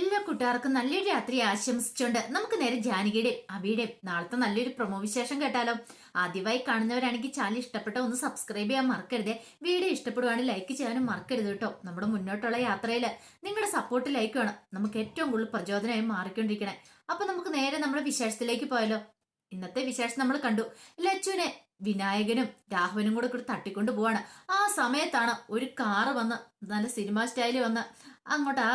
എല്ലാ കൂട്ടുകാർക്കും നല്ലൊരു രാത്രി ആശംസിച്ചുകൊണ്ട് നമുക്ക് നേരെ ജാനകിയുടെയും അബിയുടെയും നാളത്തെ നല്ലൊരു പ്രൊമോ വിശേഷം കേട്ടാലോ. ആദ്യമായി കാണുന്നവരാണെങ്കിൽ ചാനൽ ഇഷ്ടപ്പെട്ട ഒന്ന് സബ്സ്ക്രൈബ് ചെയ്യാൻ മറക്കരുത്. വീഡിയോ ഇഷ്ടപ്പെടുവാണെങ്കിൽ ലൈക്ക് ചെയ്യാനും മറക്കരുത് കേട്ടോ. നമ്മുടെ മുന്നോട്ടുള്ള യാത്രയിൽ നിങ്ങളുടെ സപ്പോർട്ട് ലൈക്ക് വേണം. നമുക്ക് ഏറ്റവും കൂടുതൽ പ്രചോദനമായി മാറിക്കൊണ്ടിരിക്കണേ. അപ്പൊ നമുക്ക് നേരെ നമ്മുടെ വിശേഷത്തിലേക്ക് പോയാലോ. ഇന്നത്തെ വിശേഷം നമ്മൾ കണ്ടു. ലച്ചുവിനെ വിനായകനും രാഘവനും കൂടെ കൂടി തട്ടിക്കൊണ്ട് പോവാണ്. ആ സമയത്താണ് ഒരു കാറ് വന്ന് നല്ല സിനിമ സ്റ്റൈലിൽ വന്ന് അങ്ങോട്ട് ആ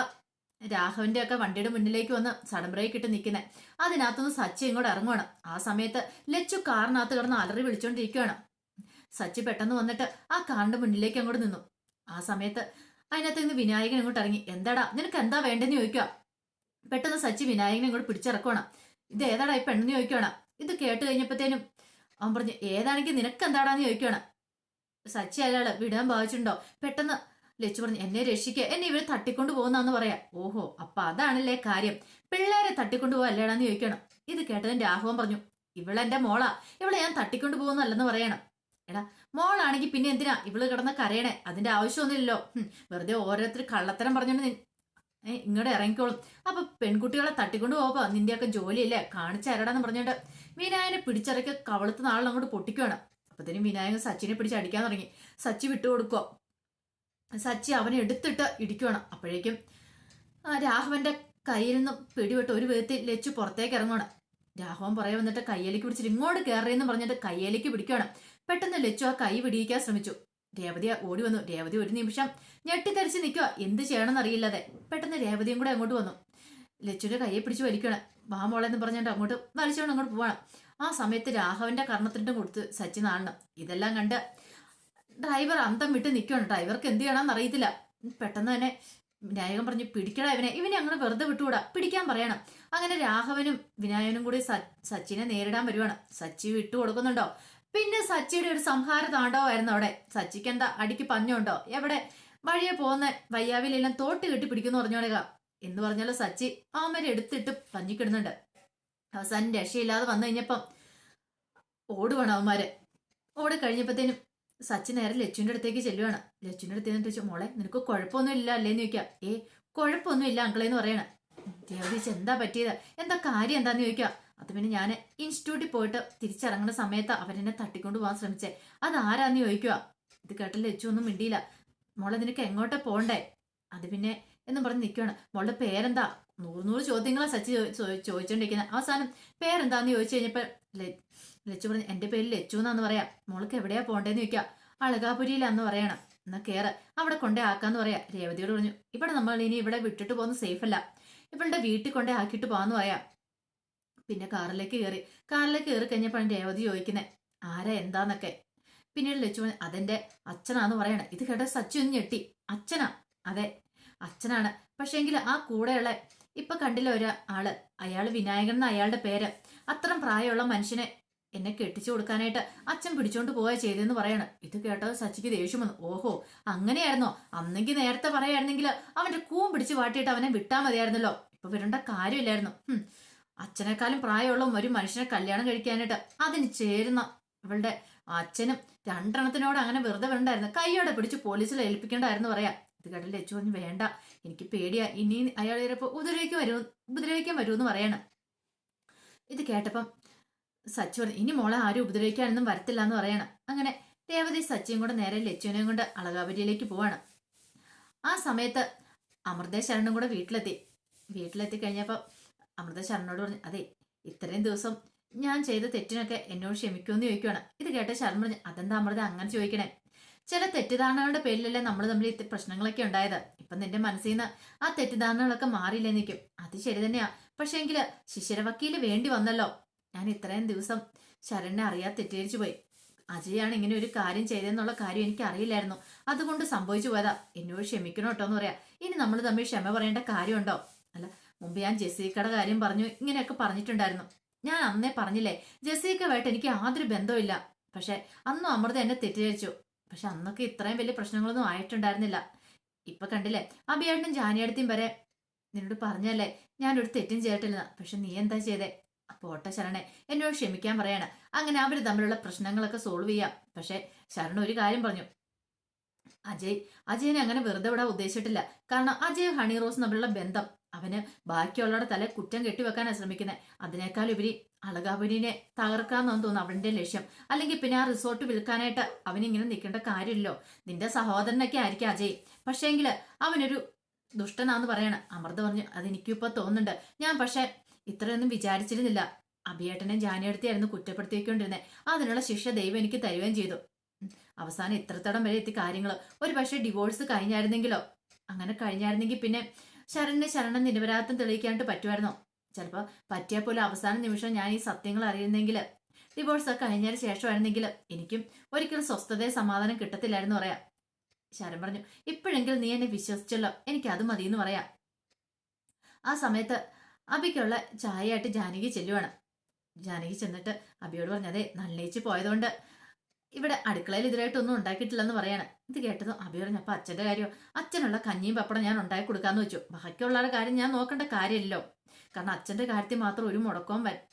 രാഘവന്റെ ഒക്കെ വണ്ടിയുടെ മുന്നിലേക്ക് വന്ന് സഡൻ ബ്രേക്ക് ഇട്ട് നിൽക്കുന്നത് അതിനകത്തുനിന്ന് സച്ചി ഇങ്ങോട്ട് ഇറങ്ങുവാണ്. ആ സമയത്ത് ലച്ചു കാറിനകത്ത് കിടന്ന് അലറി വിളിച്ചോണ്ടിരിക്കുകയാണ് സച്ചി പെട്ടെന്ന് വന്നിട്ട് ആ കാറിന്റെ മുന്നിലേക്ക് അങ്ങോട്ട് നിന്നു. ആ സമയത്ത് അതിനകത്ത് നിന്ന് വിനായകൻ ഇങ്ങോട്ട് ഇറങ്ങി. എന്താടാ നിനക്ക് എന്താ വേണ്ടെന്ന് ചോദിക്കുക പെട്ടെന്ന് സച്ചി വിനായകനെ ഇങ്ങോട്ട് പിടിച്ചിറക്കുവാണ്. ഇത് ഏതാടാ ഈ പെണ്ണെന്ന് ചോദിക്കുകയാണ് ഇത് കേട്ട് കഴിഞ്ഞപ്പോഴത്തേനും അവൻ പറഞ്ഞു ഏതാണെങ്കിൽ നിനക്ക് എന്താടാന്ന് ചോദിക്കുകയാണ് സച്ചി അയാൾ വിടാൻ ഭാവിച്ചിട്ടുണ്ടോ പെട്ടെന്ന് ലച്ചു പറഞ്ഞു എന്നെ രക്ഷിക്കുക എന്നെ ഇവർ തട്ടിക്കൊണ്ടു പോകുന്നാന്ന് പറയാ. ഓഹോ അപ്പൊ അതാണല്ലേ കാര്യം. പിള്ളേരെ തട്ടിക്കൊണ്ടു പോവല്ലേടാന്ന് ചോദിക്കണം. ഇത് കേട്ടതിന് രാഘവൻ പറഞ്ഞു ഇവളെന്റെ മോളാ. ഇവളെ ഞാൻ തട്ടിക്കൊണ്ടു പോകുന്നല്ലെന്ന് പറയണം. എടാ മോളാണെങ്കിൽ പിന്നെ എന്തിനാ ഇവൾ കിടന്ന കരയണേ? അതിന്റെ ആവശ്യമൊന്നുമില്ലല്ലോ. വെറുതെ ഓരോരുത്തർ കള്ളത്തരം പറഞ്ഞോണ്ട് ഇങ്ങോട്ട് ഇറങ്ങിക്കോളും. അപ്പൊ പെൺകുട്ടികളെ തട്ടിക്കൊണ്ടു പോവാ നിന്റെയൊക്കെ ജോലിയല്ലേ? കാണിച്ചരടാന്ന് പറഞ്ഞോണ്ട് വിനായനെ പിടിച്ചിറക്കി കവളത്ത് നാളെ അങ്ങോട്ട് പൊട്ടിക്കുവാണ്. അപ്പത്തേനും വിനായകൻ സച്ചിനെ പിടിച്ച് അടിക്കാൻ തുടങ്ങി. സച്ചി വിട്ടുകൊടുക്കുക സച്ചി അവനെ എടുത്തിട്ട് ഇടിക്കണം അപ്പോഴേക്കും രാഘവന്റെ കയ്യിൽ നിന്ന് പിടിവിട്ട് ഒരു വിധത്തിൽ ലച്ചു പുറത്തേക്ക് ഇറങ്ങണം രാഘവൻ പുറകെ വന്നിട്ട് കയ്യേലേക്ക് പിടിച്ചിട്ട് ഇങ്ങോട്ട് കയറിയെന്ന് പറഞ്ഞിട്ട് കയ്യേലേക്ക് പിടിക്കണം പെട്ടെന്ന് ലച്ചു ആ കൈ പിടിയിക്കാൻ ശ്രമിച്ചു. രേവതി ഓടി വന്നു. രേവതി ഒരു നിമിഷം ഞെട്ടിത്തരിച്ച് നിൽക്കുക എന്ത് ചെയ്യണമെന്ന് അറിയില്ലാതെ പെട്ടെന്ന് രേവതിയും കൂടെ അങ്ങോട്ട് വന്നു. ലച്ചുവിന്റെ കയ്യെ പിടിച്ച് വലിക്കണം വാ മോളെ എന്ന് പറഞ്ഞിട്ട് അങ്ങോട്ട് വലിച്ചോണ്ട് അങ്ങോട്ട് പോവാണ്. ആ സമയത്ത് രാഘവന്റെ കർണത്തിന്റെ കൊടുത്ത് സച്ചി നാളണം ഇതെല്ലാം കണ്ട് ഡ്രൈവർ അന്തം വിട്ട് നിൽക്കുകയാണ് ഡ്രൈവർക്ക് എന്ത് ചെയ്യണമെന്ന് അറിയത്തില്ല. പെട്ടെന്ന് തന്നെ വിനായകൻ പറഞ്ഞു പിടിക്കടാ ഇവനെ. ഇവനെ അങ്ങനെ വെറുതെ വിട്ടുകൂടാ. പിടിക്കാൻ പറയണം. അങ്ങനെ രാഘവനും വിനായകനും കൂടി സച്ചിനെ നേരിടാൻ വരുവാണ്. സച്ചി വിട്ടു കൊടുക്കുന്നുണ്ടോ? പിന്നെ സച്ചിയുടെ ഒരു സംഹാര താണ്ഡവമായിരുന്നു അവിടെ. സച്ചിക്ക് എന്താ അടിക്ക് പഞ്ഞുണ്ടോ? എവിടെ? വഴിയെ പോകുന്ന വയ്യാവിലെല്ലാം തോട്ട് കെട്ടി പിടിക്കുന്നു പറഞ്ഞോളുക എന്ന് പറഞ്ഞാൽ സച്ചി ആമരെ എടുത്തിട്ട് പഞ്ഞിക്കിടുന്നുണ്ട് അവസാനം രക്ഷയില്ലാതെ വന്നു കഴിഞ്ഞപ്പം ഓടുവാണ് അവന്മാര്. ഓടി കഴിഞ്ഞപ്പോഴത്തേനും സച്ചി നേരെ ലച്ചുവിന്റെ അടുത്തേക്ക് ചെല്ലുവാണ്. ലച്ചുവിന്റെ അടുത്ത് എന്നിട്ട് ചോദിച്ചു മോളെ നിനക്ക് കുഴപ്പമൊന്നും ഇല്ല അല്ലേന്ന് ചോദിക്കാം ഏ കുഴപ്പമൊന്നും ഇല്ല അങ്കളെന്ന് പറയണ. ദേവദീച്ച് എന്താ പറ്റിയത്? എന്താ കാര്യം എന്താന്ന് ചോദിക്കാം അത് പിന്നെ ഞാൻ ഇൻസ്റ്റിറ്റ്യൂട്ടിൽ പോയിട്ട് തിരിച്ചിറങ്ങുന്ന സമയത്ത് അവരെന്നെ തട്ടിക്കൊണ്ട് പോകാൻ ശ്രമിച്ചേ. അതാരാന്ന് ചോദിക്കുക? ഇത് കേട്ട ലച്ചു ഒന്നും മിണ്ടിയില്ല. മോളെ നിനക്ക് എങ്ങോട്ടാ പോണ്ടേ? അത് പിന്നെ എന്നും പറഞ്ഞ് നിൽക്കുകയാണ് മോളുടെ പേരെന്താ? നൂറ് നൂറ് ചോദ്യങ്ങളാണ് സച്ചി ചോദിച്ചോണ്ടിരിക്കുന്നത് അവസാനം പേരെന്താന്ന് ചോദിച്ചു കഴിഞ്ഞപ്പോൾ ലച്ചു പറഞ്ഞു എന്റെ പേര് ലച്ചു എന്നാന്ന് പറയാം. മോൾക്ക് എവിടെയാ പോണ്ടേന്ന് ചോദിക്കാം. അളകാപുരിയിലാന്ന് പറയണം. എന്നാ കേറ്. അവിടെ കൊണ്ടേ ആക്കാന്ന് പറയാ. രേവതിയോട് പറഞ്ഞു ഇവിടെ നമ്മൾ ഇനി ഇവിടെ വിട്ടിട്ട് പോകുന്ന സേഫ് അല്ല. ഇവളുടെ വീട്ടിൽ കൊണ്ടേ ആക്കിയിട്ട് പോകാന്ന് പറയാം. പിന്നെ കാറിലേക്ക് കയറി കാറിലേക്ക് കയറി കഴിഞ്ഞപ്പോഴാണ് രേവതി ചോദിക്കുന്നത് ആരാ എന്താന്നൊക്കെ? പിന്നീട് ലച്ചു പറഞ്ഞു അതെന്റെ അച്ഛനാന്ന് പറയണേ. ഇത് കേട്ട സച്ചു ഒന്ന് ഞെട്ടി. അച്ഛനാ. അതെ അച്ഛനാണ്. പക്ഷേങ്കിൽ ആ കൂടെയുള്ള ഇപ്പൊ കണ്ടില്ല ഒരു അയാൾ വിനായകൻ എന്ന അയാളുടെ പേര്. അത്രയും പ്രായമുള്ള മനുഷ്യനെ എന്നെ കെട്ടിച്ചു കൊടുക്കാനായിട്ട് അച്ഛൻ പിടിച്ചോണ്ട് പോവാ ചെയ്തെന്ന് പറയാണ്. ഇത് കേട്ടോ സച്ചിക്ക് ദേഷ്യം വന്നു. ഓഹോ അങ്ങനെയായിരുന്നോ? അന്നെങ്കിൽ നേരത്തെ പറയായിരുന്നെങ്കിൽ അവന്റെ കൂം പിടിച്ച് വാട്ടിയിട്ട് അവനെ വിട്ടാ മതിയായിരുന്നല്ലോ. ഇപ്പൊ വരേണ്ട കാര്യമില്ലായിരുന്നു. ഹും. അച്ഛനേക്കാളും പ്രായമുള്ള ഒരു മനുഷ്യനെ കല്യാണം കഴിക്കാനായിട്ട് അതിന് ചേരുന്ന ഇവളുടെ അച്ഛനും രണ്ടെണ്ണത്തിനോട് അങ്ങനെ വെറുതെ വരണ്ടായിരുന്നു. കൈയോടെ പിടിച്ച് പോലീസിൽ ഏൽപ്പിക്കേണ്ടായിരുന്നു പറയാം. ഇത് കേട്ട ലച്ചു പറഞ്ഞു വേണ്ട. എനിക്ക് പേടിയാ. ഇനി അയാൾ ചിലപ്പോൾ ഉപദ്രവിക്കാൻ വരൂ ഉപദ്രവിക്കാൻ വരുമെന്ന് പറയണം. ഇത് കേട്ടപ്പം സച്ചു പറഞ്ഞു ഇനി മോളെ ആരും ഉപദ്രവിക്കാനൊന്നും വരത്തില്ല എന്ന് പറയണം. അങ്ങനെ രേവതി സച്ചിയും കൂടെ നേരെ ലച്ചുവിനെയും കൊണ്ട് അളകാപുരിയിലേക്ക് പോവാണ്. ആ സമയത്ത് അമൃത ശരണും കൂടെ വീട്ടിലെത്തി. വീട്ടിലെത്തി കഴിഞ്ഞപ്പോൾ അമൃത ശരണോട് പറഞ്ഞു അതെ ഇത്രയും ദിവസം ഞാൻ ചെയ്ത തെറ്റിനൊക്കെ എന്നോട് ക്ഷമിക്കുമെന്ന് ചോദിക്കുവാണ്. ഇത് കേട്ട ശരൺ പറഞ്ഞു അതെന്താ അമൃത അങ്ങനെ ചോദിക്കണേ? ചില തെറ്റിദ്ധാരണകളുടെ പേരിലല്ലേ നമ്മൾ തമ്മിൽ പ്രശ്നങ്ങളൊക്കെ ഉണ്ടായത്. ഇപ്പം നിന്റെ മനസ്സിൽ നിന്ന് ആ തെറ്റിദ്ധാരണകളൊക്കെ മാറിയില്ലേ നിൽക്കും അത് ശരി തന്നെയാ. പക്ഷേങ്കിൽ ശിശിരവക്കീൽ വേണ്ടി വന്നല്ലോ. ഞാൻ ഇത്രയും ദിവസം ശരണിനെ അറിയാതെ തെറ്റിദ്ധരിച്ചു പോയി. അജയാണ് ഇങ്ങനെ ഒരു കാര്യം ചെയ്തതെന്നുള്ള കാര്യം എനിക്ക് അറിയില്ലായിരുന്നു. അതുകൊണ്ട് സംഭവിച്ചു പോയതാ. എന്നോട് ക്ഷമിക്കണം കേട്ടോ എന്ന് പറയാ. ഇനി നമ്മൾ തമ്മിൽ ക്ഷമ പറയേണ്ട കാര്യമുണ്ടോ? അല്ല മുമ്പ് ഞാൻ ജെസീക്കയുടെ കാര്യം പറഞ്ഞു ഇങ്ങനെയൊക്കെ പറഞ്ഞിട്ടുണ്ടായിരുന്നു. ഞാൻ അന്നേ പറഞ്ഞില്ലേ ജെസീക്കയുമായിട്ട് എനിക്ക് യാതൊരു ബന്ധമില്ല പക്ഷെ അന്നും അമൃത എന്നെ തെറ്റിദ്ധരിച്ചു. പക്ഷെ അന്നൊക്കെ ഇത്രയും വലിയ പ്രശ്നങ്ങളൊന്നും ആയിട്ടുണ്ടായിരുന്നില്ല. ഇപ്പൊ കണ്ടില്ലേ? അഭിയേട്ടനും ജാനിയടുത്തും വരെ നിന്നോട് പറഞ്ഞല്ലേ ഞാനൊരു തെറ്റും ചെയ്തിട്ടില്ല. പക്ഷെ നീ എന്താ ചെയ്തേ? പോട്ടെ ശരണെ എന്നോട് ക്ഷമിക്കാൻ പറയാണ്. അങ്ങനെ അവർ തമ്മിലുള്ള പ്രശ്നങ്ങളൊക്കെ സോൾവ് ചെയ്യാം. പക്ഷെ ശരണ ഒരു കാര്യം പറഞ്ഞു. അജയ് അജയനെ അങ്ങനെ വെറുതെ വിടാൻ ഉദ്ദേശിച്ചിട്ടില്ല. കാരണം അജയ് ഹണി റോസ് തമ്മിലുള്ള ബന്ധം അവന് ബാക്കിയുള്ളവരുടെ തല കുറ്റം കെട്ടിവെക്കാനാണ് ശ്രമിക്കുന്നത് അതിനേക്കാൾ ഉപരി അളകാപുരിനെ തകർക്കാന്നാന്ന് തോന്നുന്നു അവന്റെ ലക്ഷ്യം. അല്ലെങ്കിൽ പിന്നെ ആ റിസോർട്ട് വിൽക്കാനായിട്ട് അവനിങ്ങനെ നിൽക്കേണ്ട കാര്യമില്ലല്ലോ. നിന്റെ സഹോദരനൊക്കെ ആയിരിക്കും അജയ്. പക്ഷേങ്കിൽ അവനൊരു ദുഷ്ടനാന്ന് പറയണം. അമൃത പറഞ്ഞു അതെനിക്കിപ്പോ തോന്നുന്നുണ്ട്. ഞാൻ പക്ഷെ ഇത്രയൊന്നും വിചാരിച്ചിരുന്നില്ല. അഭിയേട്ടനെ ജാനിയെടുത്തിയായിരുന്നു കുറ്റപ്പെടുത്തിക്കൊണ്ടിരുന്നത് അതിനുള്ള ശിക്ഷ ദൈവം എനിക്ക് തരുകയും ചെയ്തു. അവസാനം ഇത്രത്തോളം വരെ എത്തി കാര്യങ്ങൾ ഒരു പക്ഷേ ഡിവോഴ്സ് കഴിഞ്ഞായിരുന്നെങ്കിലോ? അങ്ങനെ കഴിഞ്ഞായിരുന്നെങ്കിൽ പിന്നെ ശരണിന് ശരണം നിരപരാധം തെളിയിക്കാനായിട്ട് പറ്റുമായിരുന്നോ? ചിലപ്പോൾ പറ്റിയാൽ പോലെ അവസാന നിമിഷം ഞാൻ ഈ സത്യങ്ങൾ അറിയുന്നെങ്കിൽ ഡിവോഴ്സ് കഴിഞ്ഞതിന് ശേഷമായിരുന്നെങ്കിൽ എനിക്കും ഒരിക്കലും സ്വസ്ഥതയെ സമാധാനം കിട്ടത്തില്ലായിരുന്നു പറയാം. ശരൺ പറഞ്ഞു ഇപ്പോഴെങ്കിലും നീ എന്നെ വിശ്വസിച്ചല്ലോ. എനിക്ക് അത് മതി എന്ന് പറയാം. ആ സമയത്ത് അബിക്കുള്ള ചായയായിട്ട് ജാനകി ചെല്ലുവാണ്. ജാനകി ചെന്നിട്ട് അബിയോട് പറഞ്ഞു അതെ നല്ലേച്ച് പോയതുകൊണ്ട് ഇവിടെ അടുക്കളയിൽ ഇതിലായിട്ടൊന്നും ഉണ്ടാക്കിയിട്ടില്ലെന്ന് പറയാണ്. ഇത് കേട്ടത് അബി പറഞ്ഞു അച്ഛന്റെ കാര്യം അച്ഛനുള്ള കഞ്ഞിയും പപ്പടം ഞാൻ ഉണ്ടാക്കി കൊടുക്കാന്ന് വെച്ചു. ബാക്കിയുള്ളവരുടെ കാര്യം ഞാൻ നോക്കേണ്ട കാര്യമില്ലല്ലോ. കാരണം അച്ഛന്റെ കാര്യത്തിൽ മാത്രം ഒരു മുടക്കവും വര-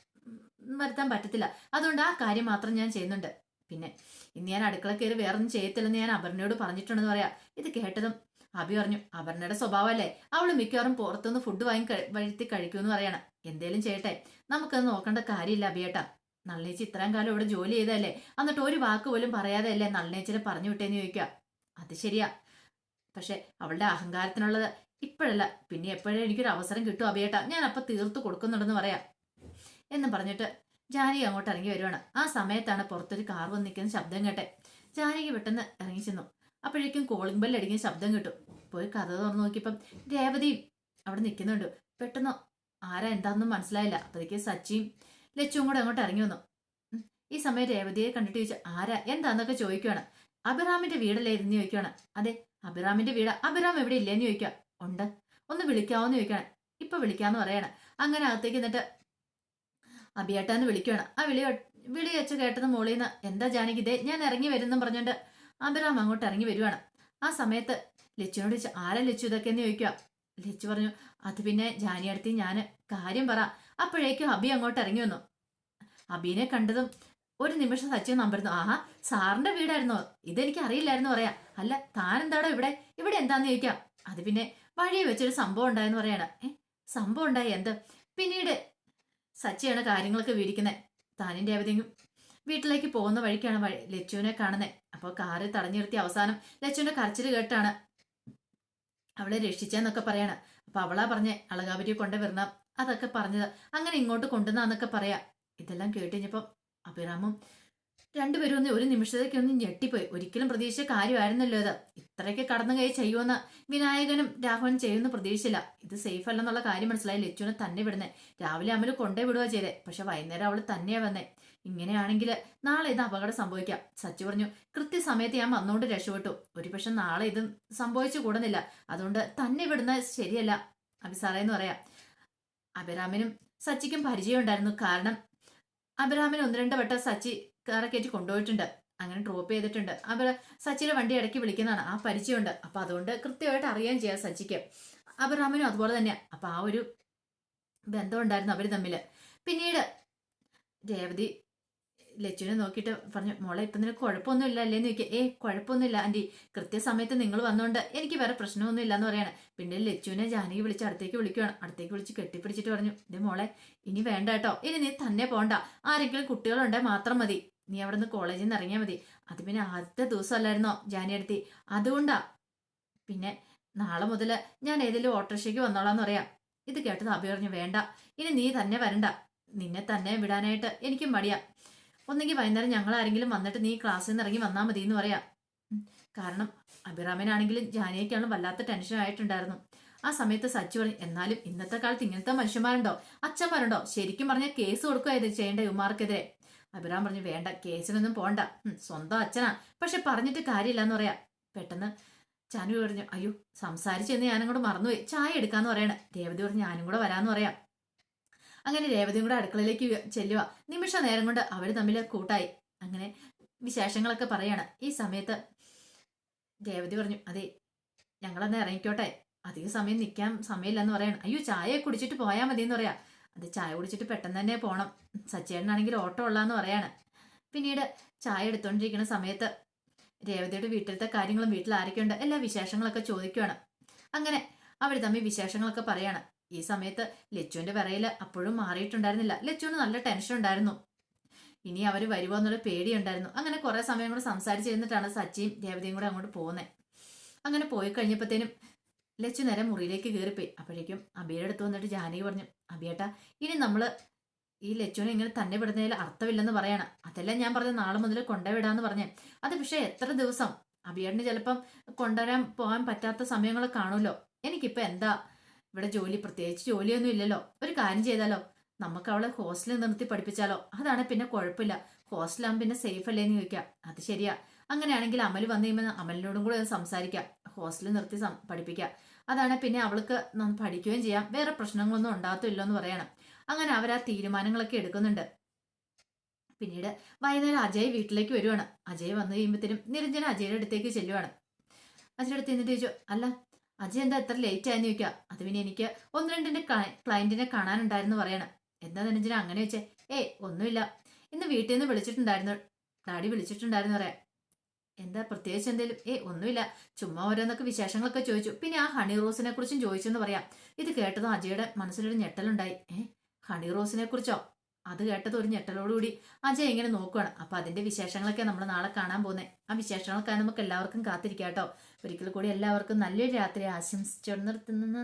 വരുത്താൻ പറ്റത്തില്ല. അതുകൊണ്ട് ആ കാര്യം മാത്രം ഞാൻ ചെയ്യുന്നുണ്ട്. പിന്നെ ഇന്ന് ഞാൻ അടുക്കള കയറി വേറൊന്നും ചെയ്യത്തില്ലെന്ന് ഞാൻ അപർണയോട് പറഞ്ഞിട്ടുണ്ടെന്ന് പറയാം. ഇത് കേട്ടതും അബി പറഞ്ഞു അപർണയുടെ സ്വഭാവമല്ലേ? അവൾ മിക്കവാറും പുറത്തുനിന്ന് ഫുഡ് വാങ്ങി വഴുത്തി കഴിക്കുമെന്ന് പറയണം. എന്തേലും ചെയ്യട്ടെ? നമുക്കത് നോക്കേണ്ട കാര്യമില്ല അബിയേട്ടാ. നളിനേച്ചി ഇത്രയും കാലം ഇവിടെ ജോലി ചെയ്തതല്ലേ? എന്നിട്ട് ഒരു വാക്ക് പോലും പറയാതെ അല്ലേ നളിനേച്ചിനെ പറഞ്ഞു വിട്ടേന്ന് ചോദിക്കുക? അത് ശരിയാ. പക്ഷെ അവളുടെ അഹങ്കാരത്തിനുള്ളത് ഇപ്പോഴല്ല. പിന്നെ എപ്പോഴും എനിക്കൊരു അവസരം കിട്ടും അബിയേട്ടാ ഞാൻ അപ്പൊ തീർത്തു കൊടുക്കുന്നുണ്ടെന്ന് പറയാം. എന്നും പറഞ്ഞിട്ട് ജാനകി അങ്ങോട്ട് ഇറങ്ങി വരുവാണ്. ആ സമയത്താണ് പുറത്തൊരു കാർ വന്ന് നിൽക്കുന്ന ശബ്ദം കേട്ടെ. ജാനകി പെട്ടെന്ന് ഇറങ്ങി ചെന്നു. അപ്പോഴേക്കും കോളിംഗ് ബെൽ അടിക്കുന്ന ശബ്ദം കിട്ടും. പോയി കഥ തുറന്നു നോക്കിയപ്പം രേവതിയും അവിടെ നിൽക്കുന്നുണ്ട്. പെട്ടെന്ന് ആരാ എന്താണെന്നും മനസ്സിലായില്ല. അപ്പോഴേക്കും സച്ചിയും ലച്ചുവും കൂടെ അങ്ങോട്ട് ഇറങ്ങി വന്നു. ഈ സമയം രേവതിയെ കണ്ടിട്ട് ചോദിച്ചു ആരാ? എന്താന്നൊക്കെ ചോദിക്കുവാണ്. അഭിറാമിന്റെ വീടല്ലേ ചോദിക്കുകയാണ് അതെ അബിറാമിന്റെ വീട്. അബിറാം എവിടെ ഇല്ലേന്ന് ചോദിക്കുക ഉണ്ട്. ഒന്ന് വിളിക്കാവോന്ന് ചോദിക്കുകയാണ് ഇപ്പൊ വിളിക്കാന്ന് പറയാണ്. അങ്ങനെ അകത്തേക്ക് എന്നിട്ട് അബിയേട്ടാന്ന് വിളിക്കുകയാണ് ആ വിളി വിളി വെച്ച് കേട്ടത് മോളിൽ നിന്ന് എന്താ ജാനകി ഇതേ? ഞാൻ ഇറങ്ങി വരുന്നു പറഞ്ഞുകൊണ്ട് അബിറാം അങ്ങോട്ട് ഇറങ്ങി വരുവാണ്. ആ സമയത്ത് ലച്ചുവിനോട് ചോദിച്ചു ആരാ ലച്ചു ഇതൊക്കെ എന്ന് ചോദിക്കുക ലച്ചു പറഞ്ഞു അത് പിന്നെ ജാനി അടുത്ത് ഞാൻ കാര്യം പറ. അപ്പോഴേക്കും അബി അങ്ങോട്ട് ഇറങ്ങി വന്നു. അബീനെ കണ്ടതും ഒരു നിമിഷം സച്ചിൻ നമ്പരുന്നു. ആഹാ സാറിന്റെ വീടായിരുന്നോ? ഇതെനിക്ക് അറിയില്ലായിരുന്നു പറയാ. അല്ല താനെന്താടോ ഇവിടെ? ഇവിടെ എന്താന്ന് ചോദിക്കാം. അത് പിന്നെ വഴിയെ വെച്ചൊരു സംഭവം ഉണ്ടായെന്ന് പറയാണ്. ഏ സംഭവം ഉണ്ടായി എന്ത്? പിന്നീട് സച്ചിയാണ് കാര്യങ്ങളൊക്കെ വിരിക്കുന്നത് താനിന്റെ അവധിയും വീട്ടിലേക്ക് പോകുന്ന വഴിക്കാണ് വഴി ലച്ചുവിനെ കാണുന്നത് അപ്പോൾ കാറ് തടഞ്ഞു അവസാനം ലച്ചുവിന്റെ കരച്ചിൽ കേട്ടാണ്. അവളെ രക്ഷിച്ചെന്നൊക്കെ പറയാണ്. അപ്പൊ അവളാ പറഞ്ഞേ അളകാപുരിയെ കൊണ്ട് വരണം അതൊക്കെ പറഞ്ഞത്. അങ്ങനെ ഇങ്ങോട്ട് കൊണ്ടുവന്നാന്നൊക്കെ പറയാ. ഇതെല്ലാം കേട്ടുകഴിഞ്ഞപ്പം അഭിറാമും രണ്ടുപേരും ഒന്ന് ഒരു നിമിഷത്തേക്ക് ഒന്ന് ഞെട്ടിപ്പോയി. ഒരിക്കലും പ്രതീക്ഷിച്ച കാര്യമായിരുന്നല്ലോ ഇത്. ഇത്രയ്ക്ക് കടന്നു കൈ ചെയ്യുമെന്ന് വിനായകനും രാഘവനും ചെയ്യുമെന്ന് പ്രതീക്ഷയില്ല ഇത് സേഫ് അല്ലെന്നുള്ള കാര്യം മനസ്സിലായി ലച്ചുവിനെ തന്നെ വിടുന്നേ. രാവിലെ അമൽ കൊണ്ടേ വിടുക ചെയ്തേ. പക്ഷെ വൈകുന്നേരം അവൾ തന്നെയാ വന്നേ. ഇങ്ങനെയാണെങ്കിൽ നാളെ ഇത് അപകടം സംഭവിക്കാം. സച്ചു പറഞ്ഞു കൃത്യസമയത്ത് ഞാൻ വന്നുകൊണ്ട് രക്ഷപ്പെട്ടു. ഒരു പക്ഷെ നാളെ ഇത് സംഭവിച്ചു കൂടുന്നില്ല. അതുകൊണ്ട് തന്നെ വിടുന്ന ശരിയല്ല അഭിസാറേ എന്ന് പറയാം. അഭിറാമിനും സച്ചിക്കും പരിചയം ഉണ്ടായിരുന്നു കാരണം അഭിറാമിന് ഒന്ന് രണ്ട് വട്ടം സച്ചി കാറെ കൊണ്ടുപോയിട്ടുണ്ട്. അങ്ങനെ ഡ്രോപ്പ് ചെയ്തിട്ടുണ്ട്. അവർ സച്ചിയുടെ വണ്ടി ഇടയ്ക്ക് വിളിക്കുന്നതാണ്. ആ പരിചയമുണ്ട്. അപ്പം അതുകൊണ്ട് കൃത്യമായിട്ട് അറിയാൻ ചെയ്യാം സച്ചിക്ക്. അബ്രഹാമിനും അതുപോലെ തന്നെയാണ് അപ്പം ആ ഒരു ബന്ധം ഉണ്ടായിരുന്നു അവർ തമ്മിൽ. പിന്നീട് രേവതി ലച്ചുവിനെ നോക്കിയിട്ട് പറഞ്ഞു മോളെ ഇപ്പൊ നിനക്ക് കുഴപ്പമൊന്നും ഇല്ല അല്ലേന്ന് ചോദിക്കുക. ഏ കുഴപ്പമൊന്നുമില്ല ആന്റി കൃത്യസമയത്ത് നിങ്ങൾ വന്നോണ്ട് എനിക്ക് വേറെ പ്രശ്നമൊന്നും ഇല്ലെന്ന് പറയാണ്. പിന്നെ ലച്ചുവിനെ ജാനകി വിളിച്ച് അടുത്തേക്ക് വിളിക്കുകയാണ് അടുത്തേക്ക് വിളിച്ച് കെട്ടിപ്പിടിച്ചിട്ട് പറഞ്ഞു എന്റെ മോളെ ഇനി വേണ്ട കേട്ടോ. ഇനി നീ തന്നെ പോണ്ട. ആരെങ്കിലും കുട്ടികളുണ്ടെങ്കിൽ മാത്രം മതി. നീ അവിടെ നിന്ന് കോളേജിൽ നിന്ന് ഇറങ്ങിയാൽ മതി. അത് പിന്നെ ആദ്യത്തെ ദിവസമല്ലായിരുന്നോ ജാനി അടുത്തി അതുകൊണ്ടാ. പിന്നെ നാളെ മുതൽ ഞാൻ ഏതെങ്കിലും ഓട്ടോറിക്ഷയ്ക്ക് വന്നോളാന്ന് പറയാം. ഇത് കേട്ടത് അഭി പറഞ്ഞു വേണ്ട. ഇനി നീ തന്നെ വരണ്ട. നിന്നെ തന്നെ വിടാനായിട്ട് എനിക്കും മടിയാ. ഒന്നെങ്കിൽ വൈകുന്നേരം ഞങ്ങൾ ആരെങ്കിലും വന്നിട്ട് നീ ക്ലാസ്സിൽ നിന്ന് ഇറങ്ങി വന്നാൽ മതി എന്ന് പറയാം. കാരണം അഭിറാമിനാണെങ്കിലും ജാനിയക്കാളും വല്ലാത്ത ടെൻഷൻ ആയിട്ടുണ്ടായിരുന്നു. ആ സമയത്ത് സച്ചു പറഞ്ഞു എന്നാലും ഇന്നത്തെ കാലത്ത് ഇങ്ങനത്തെ മനുഷ്യന്മാരുണ്ടോ? അച്ഛന്മാരുണ്ടോ? ശരിക്കും പറഞ്ഞാൽ കേസ് കൊടുക്കുക ചെയ്യേണ്ട യുമാർക്കെതിരെ അഭിറാം പറഞ്ഞു വേണ്ട കേസിനൊന്നും പോണ്ട. സ്വന്തം അച്ഛനാ. പക്ഷെ പറഞ്ഞിട്ട് കാര്യമില്ല എന്ന് പറയാം. പെട്ടെന്ന് ചാനു പറഞ്ഞു അയ്യോ സംസാരിച്ചെന്ന് ഞാനും കൂടെ മറന്നുപോയി. ചായ എടുക്കാന്ന് പറയണേ. രേവതി പറഞ്ഞു ഞാനും കൂടെ വരാന്ന് പറയാം. അങ്ങനെ രേവതിയും കൂടെ അടുക്കളയിലേക്ക് ചെല്ലുക നിമിഷ നേരം കൊണ്ട് അവർ തമ്മിൽ കൂട്ടായി. അങ്ങനെ വിശേഷങ്ങളൊക്കെ പറയാണ്. ഈ സമയത്ത് രേവതി പറഞ്ഞു അതെ ഞങ്ങളെന്നാ ഇറങ്ങിക്കോട്ടെ. അധിക സമയം നിൽക്കാൻ സമയമില്ലെന്ന് പറയണം. അയ്യോ ചായ കുടിച്ചിട്ട് പോയാൽ മതി എന്ന് പറയാം. അത് ചായ കുടിച്ചിട്ട് പെട്ടെന്ന് തന്നെ പോകണം സച്ചേട്ടനാണെങ്കിൽ ഓട്ടോ ഉള്ളാന്ന് പറയാണ്. പിന്നീട് ചായ എടുത്തോണ്ടിരിക്കുന്ന സമയത്ത് രേവതിയുടെ വീട്ടിലത്തെ കാര്യങ്ങളും വീട്ടിൽ ആരൊക്കെയുണ്ട് എല്ലാ വിശേഷങ്ങളൊക്കെ ചോദിക്കുകയാണ് അങ്ങനെ അവർ തമ്മിൽ വിശേഷങ്ങളൊക്കെ പറയാണ്. ഈ സമയത്ത് ലച്ചുവിന്റെ വിറയിൽ അപ്പോഴും മാറിയിട്ടുണ്ടായിരുന്നില്ല. ലച്ചുവിന് നല്ല ടെൻഷൻ ഉണ്ടായിരുന്നു. ഇനി അവർ വരുമോ എന്നുള്ള പേടിയുണ്ടായിരുന്നു. അങ്ങനെ കുറെ സമയം കൂടെ സംസാരിച്ചിരുന്നിട്ടാണ് സച്ചിയും രേവതിയും കൂടെ അങ്ങോട്ട് പോകുന്നത് അങ്ങനെ പോയി കഴിഞ്ഞപ്പോഴത്തേനും ലച്ചു നേരെ മുറിയിലേക്ക് കയറിപ്പോയി. അപ്പോഴേക്കും അബിയുടെ അടുത്ത് വന്നിട്ട് ജാനകി പറഞ്ഞു അബിയേട്ടാ ഇനി നമ്മൾ ഈ ലച്ചുവിനെ ഇങ്ങനെ തന്നെ വിടുന്നതിൽ അർത്ഥമില്ലെന്ന് പറയണം. അതെല്ലാം ഞാൻ പറഞ്ഞ നാളെ മുതൽ കൊണ്ടുവിടാന്ന് പറഞ്ഞേ. അത് പക്ഷേ എത്ര ദിവസം? അബിയേട്ടന് ചിലപ്പം കൊണ്ടുവരാൻ പോകാൻ പറ്റാത്ത സമയങ്ങൾ കാണുമല്ലോ. എനിക്കിപ്പോൾ എന്താ ഇവിടെ ജോലി പ്രത്യേകിച്ച് ജോലിയൊന്നും ഇല്ലല്ലോ. ഒരു കാര്യം ചെയ്താലോ? നമുക്ക് അവളെ ഹോസ്റ്റലിൽ നിർത്തി പഠിപ്പിച്ചാലോ? അതാണ് പിന്നെ കുഴപ്പമില്ല. ഹോസ്റ്റലാകുമ്പോൾ പിന്നെ സേഫ് അല്ലേന്ന് ചോദിക്കാം. അത് ശരിയാ. അങ്ങനെയാണെങ്കിൽ അമൽ വന്നു കഴിയുമ്പോൾ അമലിനോടും കൂടെ സംസാരിക്കാം. ഹോസ്റ്റലിൽ നിർത്തി പഠിപ്പിക്കാം. അതാണ് പിന്നെ അവൾക്ക് നമ്മൾ പഠിക്കുകയും ചെയ്യാം. വേറെ പ്രശ്നങ്ങളൊന്നും ഉണ്ടാകത്തില്ലോ എന്ന് പറയണം. അങ്ങനെ അവർ ആ തീരുമാനങ്ങളൊക്കെ എടുക്കുന്നുണ്ട്. പിന്നീട് വൈകുന്നേരം അജയ് വീട്ടിലേക്ക് വരുവാണ്. അജയ് വന്നു കഴിയുമ്പോഴത്തേനും നിരഞ്ജന അജയുടെ അടുത്തേക്ക് ചെല്ലുവാണ്. അജയുടെ അടുത്ത് എന്നിട്ട് ചോദിച്ചു അല്ല അജയ് എന്താ എത്ര ലേറ്റ് ആയെന്ന് ചോദിക്കാം. അത് പിന്നെ എനിക്ക് ഒന്ന് രണ്ടിന്റെ ക്ലയന്റിനെ കാണാനുണ്ടായിരുന്നു പറയണം. എന്താ നെഞ്ചിന് അങ്ങനെ വെച്ചേ ഏയ് ഒന്നുമില്ല. ഇന്ന് വീട്ടിൽ നിന്ന് വിളിച്ചിട്ടുണ്ടായിരുന്നു. ഡാഡി വിളിച്ചിട്ടുണ്ടായിരുന്നു പറയാം. എന്താ പ്രത്യേകിച്ച് എന്തേലും? ഏ ഒന്നുമില്ല. ചുമ്മാ ഓരോന്നൊക്കെ വിശേഷങ്ങളൊക്കെ ചോദിച്ചു. പിന്നെ ആ ഹണി റോസിനെ കുറിച്ചും ചോദിച്ചെന്ന് പറയാം. ഇത് കേട്ടതും അജയുടെ മനസ്സിലൊരു ഞെട്ടലുണ്ടായി. ഏ? ഹണി റോസിനെ കുറിച്ചോ? അത് കേട്ടത് ഒരു ഞെട്ടലോടുകൂടി അജയ് ഇങ്ങനെ നോക്കുവാണ്. അപ്പൊ അതിന്റെ വിശേഷങ്ങളൊക്കെ നമ്മൾ നാളെ കാണാൻ പോകുന്നത് ആ വിശേഷങ്ങൾക്കായി നമുക്ക് എല്ലാവർക്കും കാത്തിരിക്കാം കേട്ടോ. ഒരിക്കൽ കൂടി എല്ലാവർക്കും നല്ലൊരു രാത്രി ആശംസിച്ചു നിർത്തുന്നു.